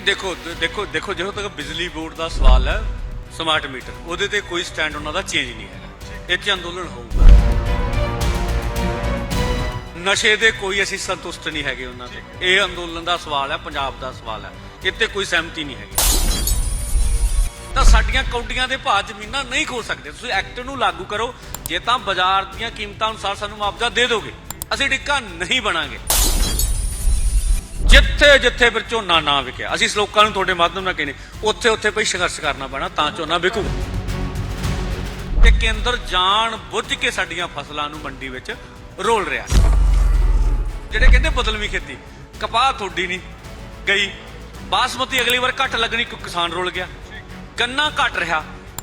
ਕਿ ਦੇਖੋ ਦੇਖੋ ਦੇਖੋ, ਜਦੋਂ ਤੱਕ ਬਿਜਲੀ ਬੋਰਡ ਦਾ ਸਵਾਲ ਹੈ ਸਮਾਰਟ ਮੀਟਰ ਉਹਦੇ ਤੇ ਕੋਈ ਸਟੈਂਡ ਉਹਨਾਂ ਦਾ ਚੇਂਜ ਨਹੀਂ ਹੈਗਾ। ਇਹ 'ਚ ਅੰਦੋਲਨ ਹੋਊਗਾ। ਨਸ਼ੇ ਦੇ ਕੋਈ ਅਸੀਂ ਸੰਤੁਸ਼ਟ ਨਹੀਂ ਹੈਗੇ ਉਹਨਾਂ ਦੇ। ਇਹ ਅੰਦੋਲਨ ਦਾ ਸਵਾਲ ਹੈ, ਪੰਜਾਬ ਦਾ ਸਵਾਲ ਹੈ। ਇੱਥੇ ਕੋਈ ਸਹਿਮਤੀ ਨਹੀਂ ਹੈਗੀ। ਤਾਂ ਸਾਡੀਆਂ ਕੌਡੀਆਂ ਦੇ ਭਾਅ ਜ਼ਮੀਨਾਂ ਨਹੀਂ ਖੋ ਸਕਦੇ। ਤੁਸੀਂ ਐਕਟ ਨੂੰ ਲਾਗੂ ਕਰੋ, ਜੇ ਤਾਂ ਬਾਜ਼ਾਰ ਦੀਆਂ ਕੀਮਤਾਂ ਅਨੁਸਾਰ ਸਾਨੂੰ ਮੁਆਵਜ਼ਾ ਦੇ ਦੋਗੇ, ਅਸੀਂ ਡਿੱਕਾ ਨਹੀਂ ਬਣਾਂਗੇ। ਜਿੱਥੇ ਜਿੱਥੇ ਫਿਰ ਝੋਨਾ ਨਾ ਵਿਕਿਆ। ਅਸੀਂ ਲੋਕਾਂ ਨੂੰ ਤੁਹਾਡੇ ਮਾਧਿਅਮ ਨਾਲ ਕਹਿੰਦੇ, ਉੱਥੇ ਉੱਥੇ ਭਈ ਸੰਘਰਸ਼ ਕਰਨਾ ਪੈਣਾ, ਤਾਂ ਝੋਨਾ ਵਿਕੂ। ਤੇ ਕੇਂਦਰ ਜਾਣ ਬੁੱਝ ਕੇ ਸਾਡੀਆਂ ਫਸਲਾਂ ਨੂੰ ਮੰਡੀ ਵਿੱਚ ਰੋਲ ਰਿਹਾ ਜਿਹੜੇ ਕਹਿੰਦੇ ਬਦਲਵੀਂ ਖੇਤੀ, ਕਪਾਹ ਤੁਹਾਡੀ ਨਹੀਂ ਗਈ। ਬਾਸਮਤੀ ਅਗਲੀ ਵਾਰ ਘੱਟ ਲੱਗਣੀ ਕਿਉਂ ਕਿਸਾਨ ਰੋਲ ਗਿਆ। ਗੰਨਾ ਘਟ ਰਿਹਾ।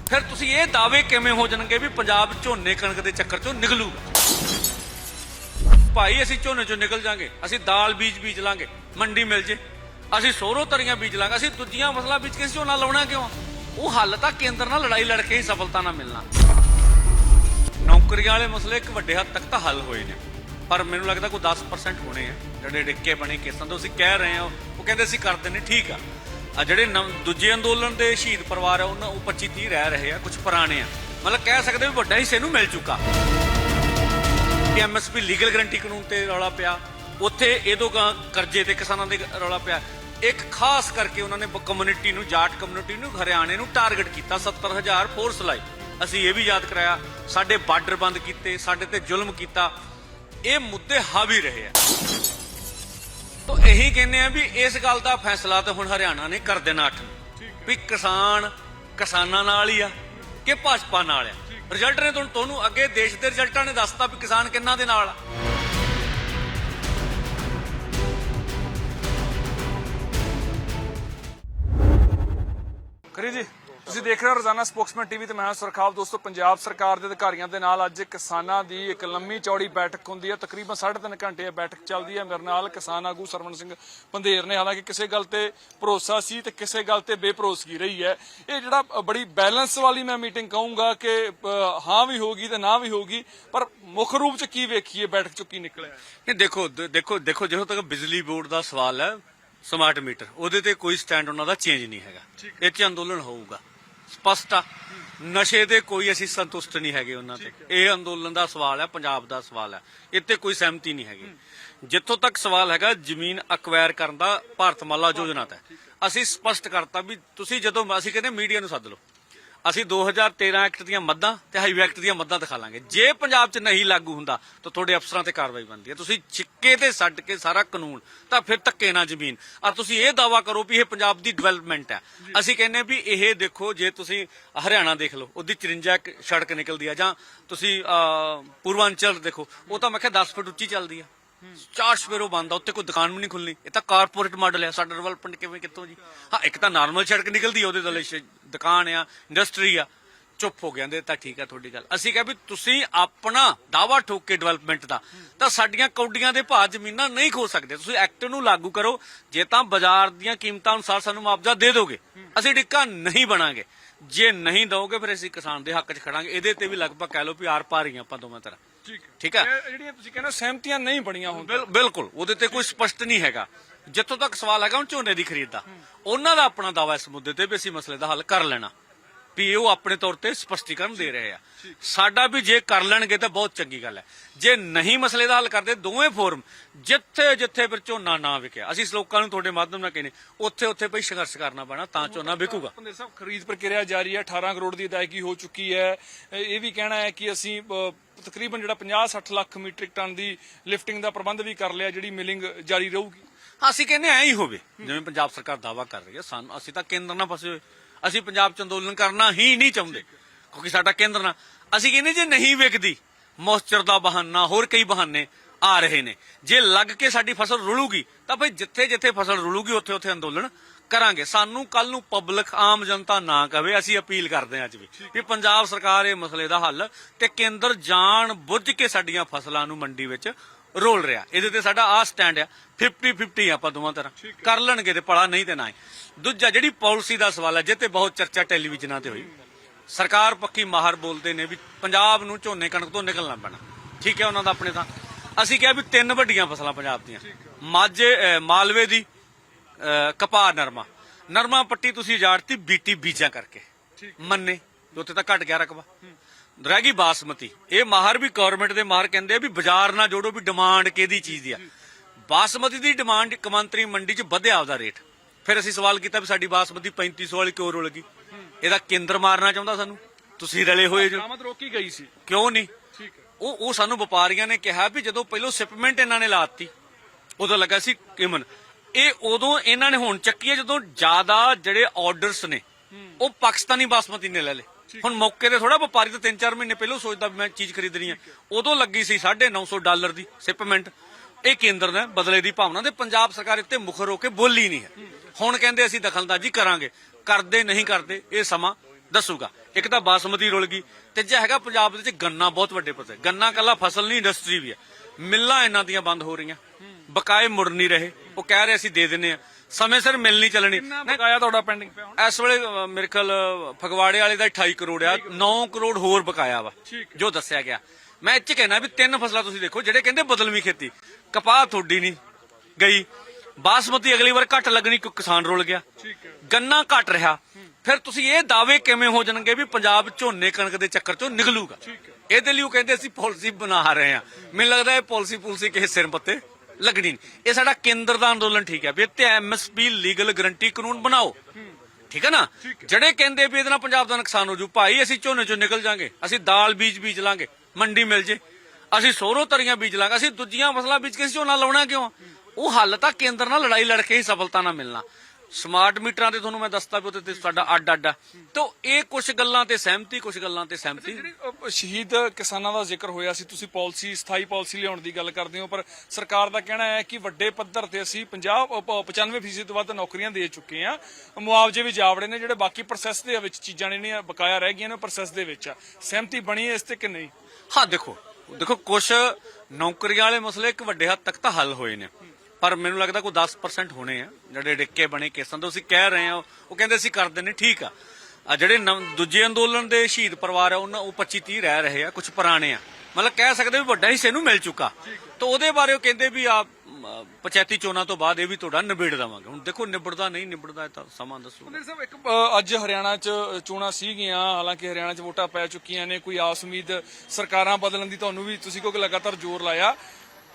ਫਿਰ ਤੁਸੀਂ ਇਹ ਦਾਅਵੇ ਕਿਵੇਂ ਹੋ ਜਾਣਗੇ ਵੀ ਪੰਜਾਬ ਝੋਨੇ ਕਣਕ ਦੇ ਚੱਕਰ ਚੋਂ ਨਿਕਲੂਗਾ? ਭਾਈ, ਅਸੀਂ ਝੋਨੇ ਚੋਂ ਨਿਕਲ ਜਾਾਂਗੇ। ਅਸੀਂ ਦਾਲ ਬੀਜ ਬੀਜ ਲਾਂਗੇ, ਮੰਡੀ ਮਿਲ ਜੇ। ਅਸੀਂ ਸੋਰੋ ਤਰੀਆਂ ਬੀਜ ਲਾਂਗੇ। ਅਸੀਂ ਦੂਜੀਆਂ ਫਸਲਾਂ ਬੀਜ ਕੇ ਝੋਨਾ ਲਾਉਣਾ ਕਿਉਂ? ਆ? ਉਹ ਹੱਲ ਤਾਂ ਕੇਂਦਰ ਨਾਲ ਲੜਾਈ ਲੜ ਕੇ ਹੀ ਸਫਲਤਾ ਨਾਲ ਮਿਲਣਾ। ਨੌਕਰੀਆਂ ਵਾਲੇ ਮਸਲੇ ਇੱਕ ਵੱਡੇ ਹੱਦ ਤੱਕ ਤਾਂ ਹੱਲ ਹੋਏ ਨੇ। ਪਰ ਮੈਨੂੰ ਲੱਗਦਾ ਕੋਈ 10% ਹੋਣੇ ਆ। ਜਿਹੜੇ ਡਿੱਕੇ ਬਣੇ ਕੇਸਾਂ ਤੋਂ ਅਸੀਂ ਕਹਿ ਰਹੇ ਹਾਂ, ਉਹ ਕਹਿੰਦੇ ਅਸੀਂ ਕਰਦੇ ਨੇ, ਠੀਕ ਆ। ਆ ਜਿਹੜੇ ਨਵ- ਦੂਜੇ ਅੰਦੋਲਨ ਦੇ ਸ਼ਹੀਦ ਪਰਿਵਾਰ ਆ, ਉਹਨਾਂ ਉਹ 25 30 ਰਹਿ ਰਹੇ ਆ ਕੁਝ ਪੁਰਾਣੇ ਆ। ਮਤਲਬ ਕਹਿ ਸਕਦੇ ਵੀ ਵੱਡਾ ਹਿੱਸੇ ਨੂੰ ਮਿਲ ਚੁੱਕਾ। ਕਿ ਐਮਐਸਪੀ ਲੀਗਲ ਗਰੰਟੀ ਕਾਨੂੰਨ ਤੇ ਰੌਲਾ ਪਿਆ। ਉੱਥੇ ਇਹਦੋਂ ਕਰਜ਼ੇ ਤੇ ਕਿਸਾਨਾਂ ਦੇ ਰੌਲਾ ਪਿਆ। ਇੱਕ ਖਾਸ ਕਰਕੇ ਉਹਨਾਂ ਨੇ ਕਮਿਊਨਿਟੀ ਨੂੰ ਜਾਟ ਕਮਿਊਨਿਟੀ ਨੂੰ ਹਰਿਆਣੇ ਨੂੰ ਟਾਰਗੇਟ ਕੀਤਾ 70000 ਫੋਰਸ ਲਾਈ ਅਸੀਂ ਇਹ ਵੀ ਯਾਦ ਕਰਾਇਆ ਸਾਡੇ ਬਾਰਡਰ ਬੰਦ ਕੀਤੇ ਸਾਡੇ ਤੇ ਜ਼ੁਲਮ ਕੀਤਾ। ਇਹ ਮੁੱਦੇ ਹਾਵੀ ਰਹੇ ਆ। ਤੋ ਇਹੀ ਕਹਿੰਦੇ ਆ ਵੀ ਇਸ ਗੱਲ ਦਾ ਫੈਸਲਾ ਤਾਂ ਹੁਣ ਹਰਿਆਣਾ ਨੇ ਕਰ ਦੇਣਾ ਅੱਠ ਵੀ ਕਿਸਾਨ ਕਿਸਾਨਾਂ ਨਾਲ ਹੀ ਆ ਕਿ ਭਾਜਪਾ ਨਾਲ ਆ। ਰਿਜ਼ਲਟ ਨੇ ਤੁਹਾਨੂੰ ਤੁਹਾਨੂੰ ਅੱਗੇ ਦੇਸ਼ ਦੇ ਰਿਜ਼ਲਟਾਂ ਨੇ ਦੱਸਤਾ ਵੀ ਕਿਸਾਨ ਕਿੰਨਾ ਦੇ ਨਾਲ ਆ। ਕਰੀ ਜੀ। ਤੁਸੀਂ ਦੇਖ ਰਹੇ ਹੋ ਰੋਜ਼ਾਨਾ ਸਪੋਕਸਮੈਨ ਟੀਵੀ ਤੇ ਮੈਂ ਹਾਂ ਸੁਰਖਾਬ ਦੋਸਤੋ ਪੰਜਾਬ ਸਰਕਾਰ ਦੇ ਅਧਿਕਾਰੀਆਂ ਦੇ ਨਾਲ ਅੱਜ ਕਿਸਾਨਾਂ ਦੀ ਇੱਕ ਲੰਮੀ ਚੌੜੀ ਬੈਠਕ ਹੁੰਦੀ ਹੈ। ਤਕਰੀਬਨ 3.5 ਘੰਟੇ ਇਹ ਬੈਠਕ ਚੱਲਦੀ ਹੈ। ਮੇਰੇ ਨਾਲ ਕਿਸਾਨ ਆਗੂ ਸਰਵਣ ਸਿੰਘ ਪੰਧੇਰ ਨੇ। ਹਾਲਾਂਕਿ ਕਿਸੇ ਗੱਲ ਤੇ ਭਰੋਸਾ ਸੀ ਤੇ ਕਿਸੇ ਗੱਲ ਤੇ ਬੇਭਰੋਸਗੀ ਰਹੀ ਹੈ। ਇਹ ਜਿਹੜਾ ਬੜੀ ਬੈਲੈਂਸ ਵਾਲੀ ਮੈਂ ਮੀਟਿੰਗ ਕਹੂੰਗਾ ਕਿ ਹਾਂ ਵੀ ਹੋਗੀ ਤੇ ਨਾ ਵੀ ਹੋਗੀ ਪਰ ਮੁੱਖ ਰੂਪ ਚ ਕੀ ਵੇਖੀਏ ਬੈਠਕ ਚੋਂ ਕੀ ਨਿਕਲਿਆ? ਨਹੀਂ ਦੇਖੋ ਦੇਖੋ ਦੇਖੋ ਜਦੋਂ ਤੱਕ ਬਿਜਲੀ ਬੋਰਡ ਦਾ ਸਵਾਲ ਹੈ ਸਮਾਰਟ ਮੀਟਰ ਉਹਦੇ ਤੇ ਕੋਈ ਸਟੈਂਡ ਉਹਨਾਂ ਦਾ ਚੇਂਜ ਨਹੀਂ ਹੈਗਾ। ਇਹ 'ਚ ਅੰਦੋਲਨ ਹੋਊਗਾ। ਸਪਸ਼ਟ ਆ। ਨਸ਼ੇ ਦੇ ਕੋਈ ਅਸੀਂ ਸੰਤੁਸ਼ਟ ਨਹੀਂ ਹੈਗੇ ਉਹਨਾਂ ਤੇ ਇਹ ਅੰਦੋਲਨ ਦਾ ਸਵਾਲ ਹੈ ਪੰਜਾਬ ਦਾ ਸਵਾਲ ਹੈ। ਇੱਥੇ ਕੋਈ ਸਹਿਮਤੀ ਨਹੀਂ ਹੈਗੀ। ਜਿੱਥੋਂ ਤੱਕ ਸਵਾਲ ਹੈਗਾ ਜ਼ਮੀਨ ਅਕਵਾਇਰ ਕਰਨ ਦਾ ਭਾਰਤਮਾਲਾ ਯੋਜਨਾ ਤੇ ਅਸੀਂ ਸਪਸ਼ਟ ਕਰਤਾ ਵੀ ਤੁਸੀਂ ਜਦੋਂ ਅਸੀਂ ਕਹਿੰਦੇ ਮੀਡੀਆ ਨੂੰ ਸੱਦ ਲਓ। ਅਸੀਂ 2013 ਐਕਟ ਦੀਆਂ ਮੱਦਾਂ ਤੇ ਹਾਈਵੇ ਐਕਟ ਦੀਆਂ ਮੱਦਾਂ ਦਿਖਾ ਲਾਂਗੇ। ਜੇ ਪੰਜਾਬ 'ਚ ਨਹੀਂ ਲਾਗੂ ਹੁੰਦਾ ਤਾਂ ਤੁਹਾਡੇ ਅਫਸਰਾਂ ਤੇ ਕਾਰਵਾਈ ਬਣਦੀ ਹੈ। ਤੁਸੀਂ ਛਿੱਕੇ ਤੇ ਛੱਡ ਕੇ ਸਾਰਾ ਕਾਨੂੰਨ ਤਾਂ ਫਿਰ ਧੱਕੇ ਨਾਲ ਜ਼ਮੀਨ। ਆ ਤੁਸੀਂ ਇਹ ਦਾਵਾ ਕਰੋ ਵੀ ਇਹ ਪੰਜਾਬ ਦੀ ਡਿਵੈਲਪਮੈਂਟ ਹੈ। ਅਸੀਂ ਕਹਿੰਨੇ ਵੀ ਇਹ ਦੇਖੋ ਜੇ ਤੁਸੀਂ ਹਰਿਆਣਾ ਦੇਖ ਲਓ ਉਹਦੀ 54 ਇੱਕ ਸੜਕ ਨਿਕਲਦੀ ਆ ਜਾਂ ਤੁਸੀਂ ਪੂਰਵਾਂਚਲ ਦੇਖੋ ਉਹ ਤਾਂ ਮੈਂ ਕਿਹਾ 10 ਫੁੱਟ ਉੱਚੀ ਚੱਲਦੀ ਆ। ਚਾਰ ਸਵੇਰੋਂ ਬੰਦ ਆ ਉੱਤੇ ਕੋਈ ਦੁਕਾਨ ਵੀ ਨਹੀਂ ਖੁੱਲਣੀ ਇਹ ਤਾਂ ਕਾਰਪੋਰੇਟ ਮਾਡਲ ਹੈ ਸਾਡਾ ਡਿਵੈਲਪਮੈਂਟ ਕਿਵੇਂ, ਕਿੱਥੋਂ ਜੀ? ਹਾਂ, ਇੱਕ ਤਾਂ ਨਾਰਮਲ ਸੜਕ ਨਿਕਲਦੀ ਆ, ਉਹਦੇ ਥੱਲੇ ਸ਼- ਦੁਕਾਨ ਆ, ਇੰਡਸਟਰੀ ਆ। ਚੁੱਪ ਹੋ ਗਿਆ ਦੇ ਤਾਂ ਠੀਕ ਆ ਤੁਹਾਡੀ ਗੱਲ। ਅਸੀਂ ਕਿਹਾ ਵੀ ਤੁਸੀਂ ਆਪਣਾ ਦਾਵਾ ਠੋਕ ਕੇ ਡਿਵੈਲਪਮੈਂਟ ਦਾ। ਤਾਂ ਸਾਡੀਆਂ ਕੌਡੀਆਂ ਦੇ ਭਾਅ ਜ਼ਮੀਨਾਂ ਨਹੀਂ ਖੋ ਸਕਦੇ। ਤੁਸੀਂ ਐਕਟ ਨੂੰ ਲਾਗੂ ਕਰੋ, ਜੇ ਤਾਂ ਬਾਜ਼ਾਰ ਦੀਆਂ ਕੀਮਤਾਂ ਅਨੁਸਾਰ ਸਾਨੂੰ ਮੁਆਵਜ਼ਾ ਦੇ ਦੋਗੇ। ਅਸੀਂ ਡਿੱਕਾ ਨਹੀਂ ਬਣਾਂਗੇ। ਜੇ ਨਹੀਂ ਦੋਗੇ ਫਿਰ ਅਸੀਂ ਕਿਸਾਨ ਦੇ ਹੱਕ 'ਚ ਖੜਾਂਗੇ। ਇਹਦੇ ਤੇ ਵੀ ਲਗਭਗ ਕਹਿ ਲਓ ਵੀ ਆਰ ਪਾਰ ਹੀ ਆਪਾਂ ਦੋਵਾਂ ਤਰ੍ਹਾਂ। ਠੀਕ ਇਹ ਜਿਹੜੀਆਂ ਤੁਸੀਂ ਕਹਿੰਦੇ ਹੋ ਸਹਿਮਤੀਆਂ ਨਹੀਂ ਬਣੀਆਂ ਹੁੰਦੀਆਂ ਬਿਲ- ਬਿਲਕੁਲ ਉਹਦੇ ਤੇ ਕੋਈ ਸਪਸ਼ਟ ਨਹੀਂ ਹੈਗਾ। ਜਿੱਥੋਂ ਤੱਕ ਸਵਾਲ ਹੈਗਾ ਹੁਣ ਝੋਨੇ ਦੀ ਖਰੀਦ ਦਾ। ਉਹਨਾਂ ਦਾ ਆਪਣਾ ਦਾਵਾ ਇਸ ਮੁੱਦੇ ਤੇ ਵੀ ਅਸੀਂ ਮਸਲੇ ਦਾ ਹੱਲ ਕਰ ਲੈਣਾ। ਵੀ ਉਹ ਆਪਣੇ ਤੌਰ ਤੇ ਸਪਸ਼ਟੀਕਰਨ ਦੇ ਰਹੇ ਆ। ਸਾਡਾ ਵੀ ਜੇ ਕਰ ਲੈਣਗੇ ਤਾਂ ਬਹੁਤ ਚੰਗੀ ਗੱਲ ਹੈ। ਜੇ ਨਹੀਂ ਮਸਲੇ ਦਾ ਹੱਲ ਕਰਦੇ ਦੋਵੇਂ ਫੋਰਮ ਜਿੱਥੇ ਜਿੱਥੇ ਫਿਰ ਝੋਨਾ ਨਾ ਵਿਕਿਆ। ਅਸੀਂ ਲੋਕਾਂ ਨੂੰ ਤੁਹਾਡੇ ਮਾਧਿਅਮ ਨਾਲ ਕਹਿੰਦੇ ਉੱਥੇ ਉੱਥੇ ਭਈ ਸੰਘਰਸ਼ ਕਰਨਾ ਪੈਣਾ ਤਾਂ ਝੋਨਾ ਵਿਕੂਗਾ। ਪੰਦੇ ਸਾਹਿਬ ਖਰੀਦ ਪ੍ਰਕਿਰਿਆ ਜਾਰੀ ਹੈ 18 ਕਰੋੜ ਦੀ ਅਦਾਇਗੀ ਹੋ ਚੁੱਕੀ ਹੈ। ਇਹ ਵੀ ਕਹਿਣਾ ਹੈ ਕਿ ਅਸੀਂ ਤਕਰੀਬਨ ਜਿਹੜਾ 50-60 ਲੱਖ ਮੀਟ੍ਰਿਕ ਟਨ ਦੀ ਲਿਫਟਿੰਗ ਦਾ ਪ੍ਰਬੰਧ ਵੀ ਕਰ ਲਿਆ ਜਿਹੜੀ ਮਿਲਿੰਗ ਜਾਰੀ ਰਹੂਗੀ। ਅਸੀਂ ਕਹਿੰਦੇ ਐਂ ਹੀ ਹੋਵੇ ਜਿਵੇਂ ਪੰਜਾਬ ਸਰਕਾਰ ਦਾਵਾ ਕਰ ਰਹੀ ਹੈ ਸਾਨੂੰ ਅਸੀਂ ਤਾਂ ਕੇਂਦਰ ਨਾਲ ਫਸੇ ਹੋਏ। ਅਸੀਂ ਪੰਜਾਬ ਚ ਅੰਦੋਲਨ ਕਰਨਾ ਹੀ ਨਹੀਂ ਚਾਹੁੰਦੇ, ਕਿਉਂਕਿ ਸਾਡਾ ਕੇਂਦਰ ਨਾ, ਅਸੀਂ ਕਹਿੰਦੇ ਜੇ ਨਹੀਂ ਵਿਕਦੀ, ਮੋਸਚਰ ਦਾ ਬਹਾਨਾ, ਹੋਰ ਕਈ ਬਹਾਨੇ ਆ ਰਹੇ ਨੇ। ਜੇ ਲੱਗ ਕੇ ਸਾਡੀ ਫਸਲ ਰੁਲੂਗੀ, ਤਾਂ ਭਈ ਜਿੱਥੇ ਜਿੱਥੇ ਫਸਲ ਰੁਲੂਗੀ ਉੱਥੇ ਉੱਥੇ ਅੰਦੋਲਨ ਕਰਾਂਗੇ। ਸਾਨੂੰ ਕੱਲ ਨੂੰ ਪਬਲਿਕ ਆਮ ਜਨਤਾ ਨਾ ਕਵੇ ਅਸੀਂ ਅਪੀਲ ਕਰਦੇ ਹਾਂ ਅੱਜ ਵੀ ਵੀ ਪੰਜਾਬ ਸਰਕਾਰ ਇਹ ਮਸਲੇ ਦਾ ਹੱਲ ਤੇ ਕੇਂਦਰ ਜਾਣ ਬੁੱਝ ਕੇ ਸਾਡੀਆਂ ਫਸਲਾਂ ਨੂੰ ਮੰਡੀ ਵਿੱਚ ਰੋਲ ਰਿਹਾ। ਇਹਦੇ ਤੇ ਸਾਡਾ ਆ ਸਟੈਂਡ ਆ। 50 50 ਆਪਾਂ ਦੋਵਾਂ ਤਰ੍ਹਾਂ। ਕਰ ਲੈਣਗੇ ਤੇ ਪੜਾ ਨਹੀਂ ਤੇ ਨਾ। ਦੂਜਾ ਜਿਹੜੀ ਪਾਲਿਸੀ ਦਾ ਸਵਾਲ ਹੈ ਤੇ ਬਹੁਤ ਚਰਚਾ ਟੈਲੀਵਿਜ਼ਨਾਂ ਤੇ ਹੋਈ। ਸਰਕਾਰ ਪੱਕੀ ਮਾਹਰ ਬੋਲਦੇ ਨੇ ਵੀ ਪੰਜਾਬ ਨੂੰ ਝੋਨੇ ਕਣਕ ਤੋਂ ਨਿਕਲਣਾ ਪੈਣਾ। ਠੀਕ ਹੈ ਉਹਨਾਂ ਦਾ ਆਪਣੇ ਤਾਂ। ਅਸੀਂ ਕਿਹਾ ਵੀ ਤਿੰਨ ਵੱਡੀਆਂ ਫਸਲਾਂ ਪੰਜਾਬ ਦੀਆਂ। ਮਾਝੇ ਮਾਲਵੇ ਦੀ ਕਪਾਹ ਨਰਮਾ। ਨਰਮਾ ਪੱਟੀ ਤੁਸੀਂ ਉਜਾੜਤੀ ਬੀਟੀ ਬੀਜਾਂ ਕਰਕੇ। ਮੰਨੇ ਉੱਥੇ ਤਾਂ ਘਟ ਗਿਆ ਰਕਬਾ। ਰਹਿ ਗਈ ਬਾਸਮਤੀ। ਇਹ ਮਾਹਰ ਵੀ ਗਵਰਨਮੈਂਟ ਦੇ ਮਾਹਰ ਕਹਿੰਦੇ ਆ ਵੀ ਬਾਜ਼ਾਰ ਨਾਲ ਜੋੜੋ ਵੀ ਡਿਮਾਂਡ ਕਿਹਦੀ ਚੀਜ਼ ਦੀ ਆ। ਬਾਸਮਤੀ ਦੀ ਡਿਮਾਂਡ ਕਮੰਤਰੀ ਮੰਡੀ 'ਚ ਵਧਿਆ ਉਹਦਾ ਰੇਟ ਫਿਰ ਅਸੀਂ ਸਵਾਲ ਕੀਤਾ ਵੀ ਸਾਡੀ ਬਾਸਮਤੀ 3500 ਵਾਲੀ ਕਿਉਂ ਰੁਲ ਗਈ? ਇਹਦਾ ਕੇਂਦਰ ਮਾਰਨਾ ਚਾਹੁੰਦਾ ਸਾਨੂੰ? ਤੁਸੀਂ ਰਲੇ ਹੋਏ ਜੋ। ਆਮਦ ਰੋਕੀ ਗਈ ਸੀ। ਕਿਉਂ ਨਹੀਂ? ਉਹ ਉਹ ਸਾਨੂੰ ਵਪਾਰੀਆਂ ਨੇ ਕਿਹਾ ਵੀ ਜਦੋਂ ਪਹਿਲੋਂ ਸ਼ਿਪਮੈਂਟ ਇਹਨਾਂ ਨੇ ਲਾਤੀ ਉਦੋਂ ਲੱਗਾ ਸੀ ਕਿਮਨ। ਇਹ ਉਦੋਂ ਇਹਨਾਂ ਨੇ ਹੁਣ ਚੱਕੀ ਹੈ ਜਦੋਂ ਜ਼ਿਆਦਾ ਜਿਹੜੇ ਆਰਡਰਸ ਨੇ ਉਹ ਪਾਕਿਸਤਾਨੀ ਬਾਸਮਤੀ ਨੇ ਲੈ ਲਏ। ਹੁਣ ਮੌਕੇ ਤੇ ਥੋੜਾ ਵਪਾਰੀ ਤਾਂ 3-4 ਮਹੀਨੇ ਪਹਿਲਾਂ ਸੋਚਦਾ ਵੀ ਮੈਂ ਚੀਜ਼ ਖਰੀਦਣੀ ਹੈ। ਉਦੋਂ ਲੱਗੀ ਸੀ 950 ਡਾਲਰ ਦੀ ਸ਼ਿਪਮੈਂਟ ਇਹ ਕੇਂਦਰ ਨੇ ਬਦਲੇ ਦੀ ਭਾਵਨਾ ਤੇ ਪੰਜਾਬ ਸਰਕਾਰ ਇੱਥੇ ਮੁਖਰ ਹੋ ਕੇ ਬੋਲੀ ਨਹੀਂ ਹੈ। ਹੁਣ ਕਹਿੰਦੇ ਅਸੀਂ ਦਖਲਅੰਦਾਜ਼ੀ ਕਰਾਂਗੇ। ਕਰਦੇ ਨਹੀਂ ਕਰਦੇ ਇਹ ਸਮਾਂ ਦੱਸੂਗਾ। ਇੱਕ ਤਾਂ ਬਾਸਮਤੀ ਰੁਲ ਗਈ ਤੇ ਜੇ ਹੈਗਾ ਪੰਜਾਬ ਦੇ ਵਿੱਚ ਗੰਨਾ ਬਹੁਤ ਵੱਡੇ ਪਤੇ ਗੰਨਾ ਕੱਲਾ ਫਸਲ ਨਹੀਂ ਇੰਡਸਟਰੀ ਵੀ ਹੈ। ਮਿੱਲਾਂ ਇਹਨਾਂ ਦੀਆਂ ਬੰਦ ਹੋ ਰਹੀਆਂ। ਬਕਾਏ ਮੁੜ ਨਹੀਂ ਰਹੇ। ਉਹ ਕਹਿ ਰਹੇ ਅਸੀਂ ਦੇ ਦਿੰਨੇ ਆ ਸਮੇਂ ਸਿਰ ਮਿਲ ਨਹੀਂ ਚੱਲਣੀ। ਕਿੰਨਾ ਬਕਾਇਆ ਤੁਹਾਡਾ ਪੈਂਡਿੰਗ ਪਿਆ ਹੁਣ? ਇਸ ਵੇਲੇ ਅ, ਮੇਰੇ ਖਿਆਲ ਅ, ਫਗਵਾੜੇ ਵਾਲੇ ਦਾ 28 ਕਰੋੜ ਆ। 9 ਕਰੋੜ। ਹੋਰ ਬਕਾਇਆ ਵਾ ਠੀਕ ਜੋ ਦੱਸਿਆ ਗਿਆ। ਮੈਂ ਚ ਕਹਿਣਾ ਵੀ ਤਿੰਨ ਫਸਲਾਂ ਤੁਸੀਂ ਦੇਖੋ ਜਿਹੜੇ ਕਹਿੰਦੇ ਬਦਲਵੀਂ ਖੇਤੀ। ਕਪਾਹ ਤੁਹਾਡੀ ਨਹੀਂ ਗਈ। ਬਾਸਮਤੀ ਅਗਲੀ ਵਾਰ ਘੱਟ ਲੱਗਣੀ ਕਿਉਂ ਕਿਸਾਨ ਰੁਲ ਗਿਆ। ਠੀਕ ਹੈ। ਗੰਨਾ ਘਟ ਰਿਹਾ। ਫਿਰ ਤੁਸੀਂ ਇਹ ਦਾਅਵੇ ਕਿਵੇਂ ਹੋ ਜਾਣਗੇ ਵੀ ਪੰਜਾਬ ਝੋਨੇ ਕਣਕ ਦੇ ਚੱਕਰ ਚੋਂ ਨਿਕਲੂਗਾ? ਇਹਦੇ ਲਈ ਉਹ ਕਹਿੰਦੇ ਅਸੀਂ ਪਾਲਿਸੀ ਬਣਾ ਰਹੇ ਹਾਂ। ਮੈਨੂੰ ਲੱਗਦਾ ਇਹ ਪਾਲਿਸੀ ਪੁਲਿਸੀ ਕਿਸੇ ਸਿਰ ਪੱਤੇ ਲੱਗਣੀ ਨਹੀਂ। ਇਹ ਸਾਡਾ ਕੇਂਦਰ ਦਾ ਅੰਦੋਲਨ ਠੀਕ ਹੈ ਵੀ ਇੱਥੇ ਐਮਐਸਪੀ ਲੀਗਲ ਗਰੰਟੀ ਕਾਨੂੰਨ ਬਣਾਓ। ਠੀਕ ਹੈ ਨਾ? ਜਿਹੜੇ ਕਹਿੰਦੇ ਵੀ ਇਹਦੇ ਨਾਲ ਪੰਜਾਬ ਦਾ ਨੁਕਸਾਨ ਹੋ ਜੂ ਭਾਈ ਅਸੀਂ ਝੋਨੇ ਚੋਂ ਨਿਕਲ ਜਾਾਂਗੇ ਅਸੀਂ ਦਾਲ ਬੀਜ ਬੀਜ ਲਾਂਗੇ ਮੰਡੀ ਮਿਲ ਜੇ ਅਸੀਂ ਸੋਰੋ ਤਰੀਆਂ ਬੀਜ ਲਾਂਗੇ ਅਸੀਂ ਦੂਜੀਆਂ ਫਸਲਾਂ ਬੀਜ ਕੇ ਅਸੀਂ ਝੋਨਾ ਲਾਉਣਾ ਕਿਉਂ? ਉਹ ਹੱਲ ਤਾਂ ਕੇਂਦਰ ਨਾਲ ਲੜਾਈ ਲੜ ਕੇ ਹੀ ਸਫਲਤਾ ਨਾਲ ਮਿਲਣਾ। ਸਮਾਰਟ ਮੀਟਰਾਂ ਤੇ ਤੁਹਾਨੂੰ ਮੈਂ ਦੱਸਤਾ ਵੀ ਉਹਦੇ ਤੇ ਸਾਡਾ ਅੱਡ ਅੱਡ ਆ। ਤਾਂ ਇਹ ਕੁਝ ਗੱਲਾਂ ਤੇ ਸਹਿਮਤੀ ਕੁਝ ਗੱਲਾਂ ਤੇ ਸਹਿਮਤੀ। ਜਿਹੜੀ ਅਹ, ਸ਼ਹੀਦ ਕਿਸਾਨਾਂ ਦਾ ਜ਼ਿਕਰ ਹੋਇਆ ਸੀ ਤੁਸੀਂ ਪਾਲਿਸੀ ਸਥਾਈ ਪਾਲਿਸੀ ਲਿਆਉਣ ਦੀ ਗੱਲ ਕਰਦੇ ਹੋ ਪਰ ਸਰਕਾਰ ਦਾ ਕਹਿਣਾ ਹੈ ਕਿ ਵੱਡੇ ਪੱਧਰ ਤੇ ਅਸੀਂ 50 ਅਹ, 95% ਤੋਂ ਵੱਧ ਨੌਕਰੀਆਂ ਦੇ ਚੁੱਕੇ ਆ ਮੁਆਵਜ਼ੇ ਵੀ ਜਾਵੜੇ ਨੇ ਜਿਹੜੇ ਬਾਕੀ ਪ੍ਰੋਸੈਸ ਦੇ ਵਿੱਚ ਚੀਜ਼ਾਂ ਨੇ ਜਿਹੜੀਆਂ ਬਕਾਇਆ ਰਹਿ ਗਈਆਂ ਨੇ ਪ੍ਰੋਸੈਸ ਦੇ ਵਿੱਚ ਆ। ਸਹਿਮਤੀ ਬਣੀ ਹੈ ਇਸ ਤੇ ਕਿ ਨਹੀਂ? ਹਾਂ ਦੇਖੋ ਦੇਖੋ ਕੁਝ ਨੌਕਰੀਆਂ ਵਾਲੇ ਮਸਲੇ ਇੱਕ ਵੱਡੇ ਹੱਦ ਤੱਕ ਤਾਂ ਹੱਲ ਹੋਏ ਨੇ। ਪਰ ਮੈਨੂੰ ਲੱਗਦਾ ਕੋਈ 10% ਹੋਣੇ ਆ, ਜਿਹੜੇ ਡਿੱਕੇ ਬਣੇ ਕੇਸਾਂ ਤੋਂ ਅਸੀਂ ਕਹਿ ਰਹੇ ਆ ਉਹ ਕਹਿੰਦੇ ਅਸੀਂ ਕਰਦੇ ਨੇ ਠੀਕ ਆ। ਆ ਜਿਹੜੇ ਦੂਜੇ ਅੰਦੋਲਨ ਦੇ ਸ਼ਹੀਦ ਪਰਿਵਾਰ ਆ, ਉਹਨਾਂ, ਉਹ 25 30 ਰਹਿ ਰਹੇ ਆ ਕੁਝ ਪੁਰਾਣੇ ਆ। ਮਤਲਬ ਕਹਿ ਸਕਦੇ ਵੀ ਵੱਡਾ ਹਿੱਸੇ ਨੂੰ ਮਿਲ ਚੁੱਕਾ। ਤਾਂ ਉਹਦੇ ਬਾਰੇ ਉਹ ਕਹਿੰਦੇ ਵੀ ਆ ਪੰਚਾਇਤੀ ਚੋਣਾਂ ਤੋਂ ਬਾਅਦ ਇਹ ਵੀ ਤੁਹਾਡਾ ਨਿਬੇੜ ਦੇਵਾਂਗੇ। ਹੁਣ ਦੇਖੋ ਨਿਬੜਦਾ ਨਹੀਂ, ਨਿਬੜਦਾ ਤਾਂ ਸਮਾਂ ਦੱਸੋ। ਸੁੰਦਰ ਸਾਹਿਬ, ਇੱਕ ਅੱਜ ਹਰਿਆਣਾ 'ਚ ਚੋਣਾਂ ਸੀਗੀਆਂ, ਹਾਲਾਂਕਿ ਹਰਿਆਣਾ 'ਚ ਵੋਟਾਂ ਪੈ ਚੁੱਕੀਆਂ ਨੇ, ਕੋਈ ਆਸ ਉਮੀਦ ਸਰਕਾਰਾਂ ਬਦਲਣ ਦੀ ਤੁਹਾਨੂੰ ਵੀ ਤੁਸੀਂ ਕਿਉਂਕਿ ਲਗਾਤਾਰ ਜ਼ੋਰ ਲਾਇਆ।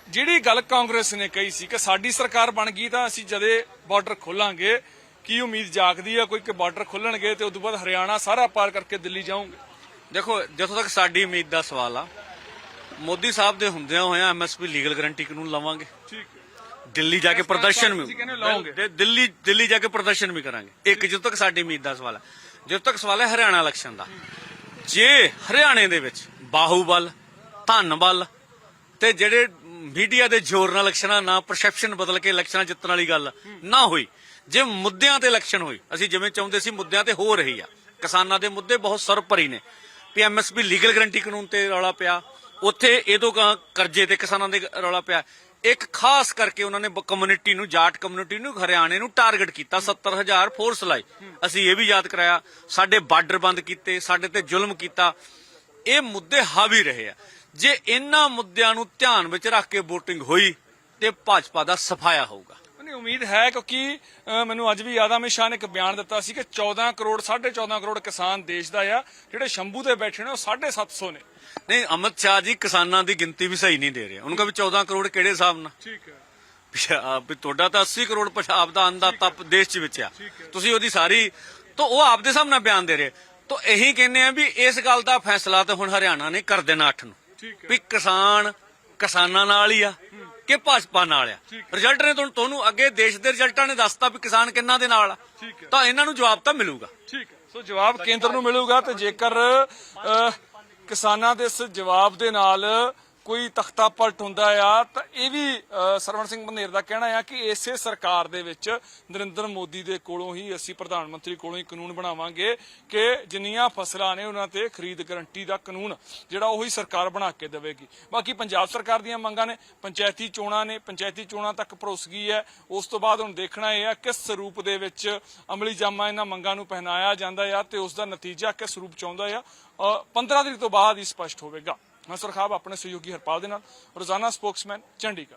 ਜਿਹੜੀ ਗੱਲ ਕਾਂਗਰਸ ਨੇ ਕਹੀ ਸੀ ਕਿ ਸਾਡੀ ਸਰਕਾਰ ਬਣ ਗਈ ਤਾਂ ਅਸੀਂ ਜਦੇ ਬਾਰਡਰ ਖੋਲਾਂਗੇ ਕੀ ਉਮੀਦ ਜਾਗਦੀ ਆ ਕੋਈ ਕਿ ਬਾਰਡਰ ਖੋਲਣਗੇ ਤੇ ਉਸ ਤੋਂ ਬਾਅਦ ਹਰਿਆਣਾ ਸਾਰਾ ਪਾਰ ਕਰਕੇ ਦਿੱਲੀ ਜਾਓਗੇ ਦੇਖੋ ਜਿੱਥੋਂ ਤੱਕ ਸਾਡੀ ਉਮੀਦ ਦਾ ਸਵਾਲ ਆ ਮੋਦੀ ਸਾਹਿਬ ਦੇ ਹੁੰਦਿਆਂ ਹੋਇਆਂ ਐਮਐਸਪੀ ਲੀਗਲ ਗਰੰਟੀ ਕਾਨੂੰਨ ਲਵਾਂਗੇ। ਠੀਕ ਦਿੱਲੀ ਜਾ ਕੇ ਪ੍ਰਦਰਸ਼ਨ। ਵੀ ਦਿੱਲੀ ਦਿੱਲੀ ਜਾ ਕੇ ਪ੍ਰਦਰਸ਼ਨ ਵੀ ਕਰਾਂਗੇ। ਇੱਕ ਜਦੋਂ ਤੱਕ ਸਾਡੀ ਉਮੀਦ ਦਾ ਸਵਾਲ ਹੈ ਜਦੋਂ ਤੱਕ ਸਵਾਲ ਹੈ ਹਰਿਆਣਾ ਇਲੈਕਸ਼ਨ ਦਾ। ਜੇ ਹਰਿਆਣੇ ਦੇ ਵਿੱਚ ਬਾਹੂਬਲ ਧੰਨਬਲ ਤੇ ਜਿਹੜੇ ਮੀਡੀਆ ਦੇ ਜ਼ੋਰ ਨਾਲ ਇਲੈਕਸ਼ਨਾਂ, ਨਾ ਪਰਸੈਪਸ਼ਨ ਬਦਲ ਕੇ ਇਲੈਕਸ਼ਨਾਂ ਜਿੱਤਣ ਵਾਲੀ ਗੱਲ ਨਾ ਹੋਈ। ਜੇ ਮੁੱਦਿਆਂ ਤੇ ਇਲੈਕਸ਼ਨ ਹੋਈ, ਅਸੀਂ ਜਿਵੇਂ ਚਾਹੁੰਦੇ ਸੀ ਮੁੱਦਿਆਂ ਤੇ ਹੋ ਰਹੀ ਆ। ਕਿਸਾਨਾਂ ਦੇ ਮੁੱਦੇ ਬਹੁਤ ਸਰਪਰੀ ਨੇ। ਵੀ ਲੀਗਲ ਗਰੰਟੀ ਕਾਨੂੰਨ ਤੇ ਰੌਲਾ ਪਿਆ। ਉੱਥੇ ਇਹ ਕਰਜ਼ੇ ਤੇ ਕਿਸਾਨਾਂ ਦੇ ਰੌਲਾ ਪਿਆ। ਇੱਕ ਖਾਸ ਕਰਕੇ ਉਹਨਾਂ ਨੇ ਕਮਿਊਨਿਟੀ ਨੂੰ, ਜਾਟ ਕਮਿਊਨਿਟੀ ਨੂੰ, ਹਰਿਆਣੇ ਨੂੰ ਟਾਰਗੇਟ ਕੀਤਾ। 70000 ਫੋਰਸ ਲਾਈ ਅਸੀਂ ਇਹ ਵੀ ਯਾਦ ਕਰਾਇਆ। ਸਾਡੇ ਬਾਰਡਰ ਬੰਦ ਕੀਤੇ, ਸਾਡੇ ਤੇ ਜ਼ੁਲਮ ਕੀਤਾ। ਇਹ ਮੁੱਦੇ ਹਾਵੀ ਰਹੇ ਆ। ਜੇ ਇਹਨਾਂ ਮੁੱਦਿਆਂ ਨੂੰ ਧਿਆਨ ਵਿੱਚ ਰੱਖ ਕੇ VOTING ਹੋਈ ਤੇ ਭਾਜਪਾ ਦਾ ਸਫਾਇਆ ਹੋਊਗਾ। ਨਹੀਂ ਉਮੀਦ ਹੈ ਕਿਉਂਕਿ ਮੈਨੂੰ ਅੱਜ ਵੀ ਯਾਦ ਆ ਸ਼ਾਹ ਨੇ ਇੱਕ ਬਿਆਨ ਦਿੱਤਾ ਸੀ ਕਿ 14 ਕਰੋੜ 14.5 ਕਰੋੜ ਕਿਸਾਨ ਦੇਸ਼ ਦਾ ਆ ਜਿਹੜੇ ਸ਼ੰਭੂ ਤੇ ਬੈਠੇ ਨੇ ਉਹ 750 ਨੇ। ਨਹੀਂ ਅਮਿਤ ਸ਼ਾਹ ਜੀ ਕਿਸਾਨਾਂ ਦੀ ਗਿਣਤੀ ਵੀ ਸਹੀ ਨਹੀਂ ਦੇ ਰਹੇ। ਉਹਨਾਂ ਕਾ ਵੀ 14 ਕਰੋੜ ਕਿਹੜੇ ਹਿਸਾਬ ਨਾਲ? ਠੀਕ ਹੈ। ਵੀ ਤੁਹਾਡਾ ਤਾਂ 80 ਕਰੋੜ ਪੰਜਾਬ ਦਾ ਅੰਦਾਤਾ ਦੇਸ਼ ਚ ਵਿੱਚ ਆ। ਤੁਸੀਂ ਉਹਦੀ ਸਾਰੀ ਤਾਂ ਉਹ ਆਪਦੇ ਹਿਸਾਬ ਨਾਲ ਬਿਆਨ ਦੇ ਰਹੇ। ਤਾਂ ਇਹੀ ਕਹਿੰਦੇ ਆ ਵੀ ਇਸ ਗੱਲ ਦਾ ਫੈਸਲਾ ਤਾਂ ਹੁਣ ਹਰਿਆਣਾ ਨੇ ਕਰ ਦੇਣਾ 8 ਨੂੰ। ਵੀ ਕਿਸਾਨ ਕਿਸਾਨਾਂ ਨਾਲ ਹੀ ਆ ਕਿ ਭਾਜਪਾ ਨਾਲ ਆ। ਰਿਜ਼ਲਟ ਨੇ ਤੁਹਾਨੂੰ ਤੁਹਾਨੂੰ ਅੱਗੇ ਦੇਸ਼ ਦੇ ਰਿਜ਼ਲਟਾਂ ਨੇ ਦੱਸਤਾ ਵੀ ਕਿਸਾਨ ਕਿੰਨਾ ਦੇ ਨਾਲ ਆ। ਤਾਂ ਇਹਨਾਂ ਨੂੰ ਜਵਾਬ ਤਾਂ ਮਿਲੂਗਾ। ਠੀਕ ਹੈ। ਸੋ ਜਵਾਬ ਕੇਂਦਰ ਨੂੰ ਮਿਲੂਗਾ ਤੇ ਜੇਕਰ ਕਿਸਾਨਾਂ ਦੇ ਇਸ ਜਵਾਬ ਦੇ ਨਾਲ ਕੋਈ ਤਖਤਾ ਪਲਟ ਹੁੰਦਾ ਆ ਤਾਂ ਇਹ ਵੀ ਸਰਵਣ ਸਿੰਘ ਬੰਦੇਰ ਦਾ ਕਹਿਣਾ ਆ ਕਿ ਇਸੇ ਸਰਕਾਰ ਦੇ ਵਿੱਚ ਨਰਿੰਦਰ ਮੋਦੀ ਦੇ ਕੋਲੋਂ ਹੀ ਅਸੀਂ ਪ੍ਰਧਾਨ ਮੰਤਰੀ ਕੋਲੋਂ ਹੀ ਕਾਨੂੰਨ ਬਣਾਵਾਂਗੇ ਕਿ ਜਿੰਨੀਆਂ ਫਸਲਾਂ ਨੇ ਉਹਨਾਂ ਤੇ ਖਰੀਦ ਗਰੰਟੀ ਦਾ ਕਾਨੂੰਨ ਜਿਹੜਾ ਉਹੀ ਸਰਕਾਰ ਬਣਾ ਕੇ ਦੇਵੇਗੀ। ਬਾਕੀ ਪੰਜਾਬ ਸਰਕਾਰ ਦੀਆਂ ਮੰਗਾਂ ਨੇ ਪੰਚਾਇਤੀ ਚੋਣਾਂ ਨੇ ਪੰਚਾਇਤੀ ਚੋਣਾਂ ਤੱਕ ਭਰੋਸ ਹੈ। ਉਸ ਤੋਂ ਬਾਅਦ ਹੁਣ ਦੇਖਣਾ ਇਹ ਆ ਕਿਸ ਰੂਪ ਦੇ ਵਿੱਚ ਅਮਲੀ ਜਾਮਾ ਇਹਨਾਂ ਮੰਗਾਂ ਨੂੰ ਪਹਿਨਾਇਆ ਜਾਂਦਾ ਆ ਤੇ ਉਸ ਦਾ ਨਤੀਜਾ ਕਿਸ ਰੂਪ ਚ ਆਉਂਦਾ ਆ। ਅ, 15 ਤਰੀਕ ਤੋਂ ਬਾਅਦ ਹੀ ਸਪਸ਼ਟ ਹੋਵੇਗਾ। ਮੈਂ ਸੁਰਖਾਬ ਆਪਣੇ ਸਹਿਯੋਗੀ ਹਰਪਾਲ ਦੇ ਨਾਲ ਰੋਜ਼ਾਨਾ ਸਪੋਕਸਮੈਨ ਚੰਡੀਗੜ੍ਹ।